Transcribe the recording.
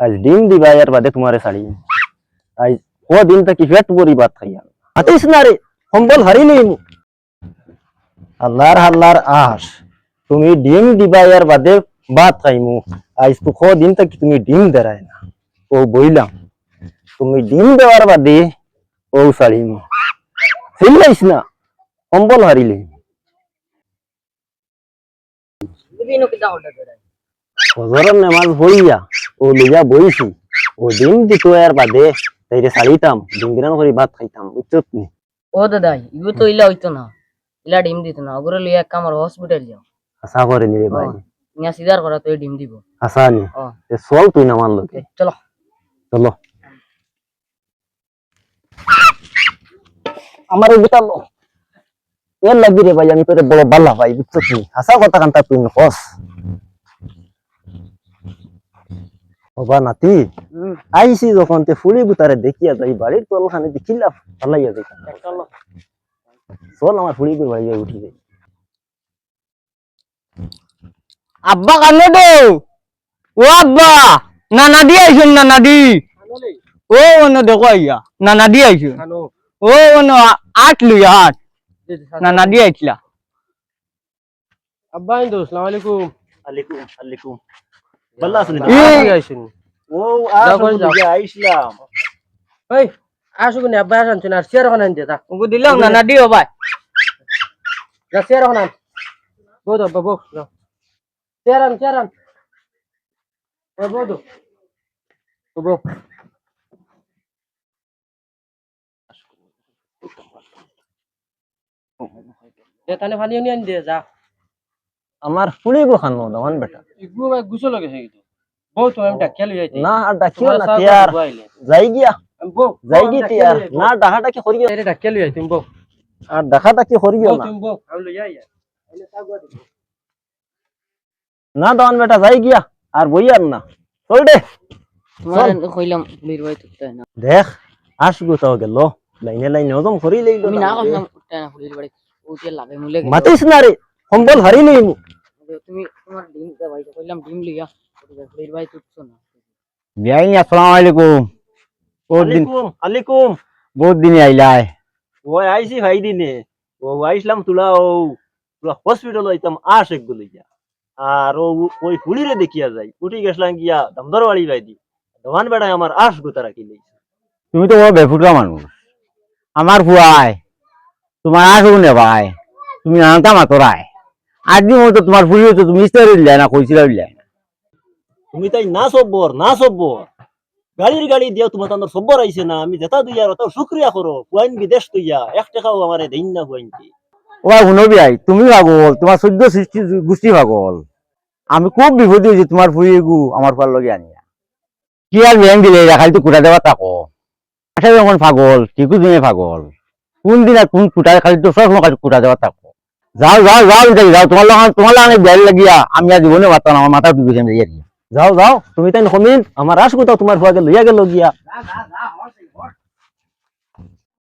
আজ ডিম দিবা এর বাদে তোমারে শাড়ি আজ ও দিন থেকে পেট পরি বাত খাই আতিস না রে সম্বল হারিলি আল্লাহর হাল্লার আস তুমি ডিম দিবা এর বাদে ভাত খাইমু। আজ তো ক দিন থেকে তুমি ডিম দেরাই না। ও বইলাম তুমি ডিম দেওয়ার বাদে ও শাড়িমু চিল্লাইস না সম্বল হারিলি হজরের নামাজ পড়িয়া ও লইয়া বইছি। ও ডিম দিত এর বাদে তাইরে শাড়িতাম ডিম বিরান করে ভাত খাইতাম বুঝছত নি ও দাদা ইগু তো ইলা হইতো না ইলা ডিম দিত না ওগুলো লিয়া কামার হসপিটাল যাও। আশা করে নি রে ভাই। ইয়া সিদার করা তো ডিম দিব। আশা নি। এ চল তুই নামার লোকে এ, চলো। চলো। আমার লো এর লাগি রে ভাই আমি তোরে বড় বাল্লা ভাই বুঝছত নি আশা কথা কান্তা তুই নকস বাবা নাতি আইসি যখন তে ফুলি গুতারে দেখিয়া যাই বাড়ির তলখানে দেখিলা ভালাইয়া যাই। চল আমার ফুলি গুর বাড়ি উঠি যাই। আব্বা কানে দো ও আব্বা না নাদি আইছুন না নাদি ও অন্য দেখো আইয়া না নাদি আইছুন ও অন্য আট লুই আট না নাদি আইছিলা। আব্বা ইন্দু আসসালামু আলাইকুম। আলাইকুম আলাইকুম। বাল্লা আইছেন ও আইছিলাম ওই আসো কোনি আব্বা আসছেন আর চেয়ার ওখানে আনতে তা ওগো দিলাম না ভাই যা চেয়ার ওখানে আন বউ আন চেয়ার আন ওই বউ দাও বউ দে তানে পানি নিয়ে আন দে যা আমার ফুলি গো খানো দামান বেটা। ইগু ভাই গুছো লাগে বউ তো আমি ডাকিয়া লই যাইতে না আর ডাকিও না তিয়ার যাই গিয়া। বউ যাই গি তিয়ার না ডাকাটা কি করিও এরে ডাকিয়া লই যাইতে বউ। আর ডাকাটা কি করিও না। তুমি বউ আমি লই যাই আইলে দিবো। না দামান বেটা যাই গিয়া। আর বই আর না। চল দে। তোমার কইলাম পুলির বাড়ি তুলতে না। দেখ আসগো তাও গেল। লাইনে লাইনে ওজম করি লইলো তুমি না কইলাম উঠতে না পুলির বাড়ি উঠে লাভে মুলে মাতিস না রে সম্বল হারি লই তুমি তোমার ডিম দে ভাই কইলাম ডিম লিয়া পুলির বাড়ি তুলছো না। বিয়াইনি আসসালামু আলাইকুম। বহুত দিন আলাইকুম বহুত দিন আইলাই। ওই আইছি ভাই দিনে। ও আইছিলাম তুলা ও তুলা হসপিটাল আইতাম আস এক গলিয়া আর ও ওই ফুলিরে দেখিয়া যাই উঠি গেছিলাম গিয়া দামদার বাড়ি ভাই দি দোকান বেড়ায় আমার আস গোতা রাখি লই তুমি তো বড় বেফুটকা মানুষ আমার ফুয়াই তোমার আসব নে ভাই তুমি আনতা মাতরাই আজ দিন তো তোমার ফুলি তুমি ইস্তারি না কইছিলা দিলাই তুমি তাই না সব্বর না সব্বর। গাড়ির গাড়ি দিয়া তোমার তান্দর সব্বর আইছে না আমি যেটা দুইয়া তো শুক্রিয়া করো কুয়াইন বিদেশ তুইয়া এক টাকাও আমারে দেইন না ও শুনো বিয়াই তুমি পাগল তোমার সদ্য সৃষ্টি গোষ্ঠী ভাগল আমি খুব বিপদে হয়েছি তোমার ফুলি গু আমার ফার লগে আনিয়া। কি আর ব্যাং দিলে খালি তো কুটা দেওয়া তাকো আচ্ছা যখন পাগল ঠিকও দিনে পাগল। কোন দিন আর কোন কুটা খালি তো সব খালি কুটা দেওয়া তাকো যাও যাও যাও যাই যাও। তোমার তোমার আমি বেল লাগিয়া আমি আর জীবনে মাতাম আমার মাথা ডুবে যাই আর যাও যাও তুমি তাই কমিন আমার আস কোথাও তোমার ভুয়াকে লইয়া গেল গিয়া।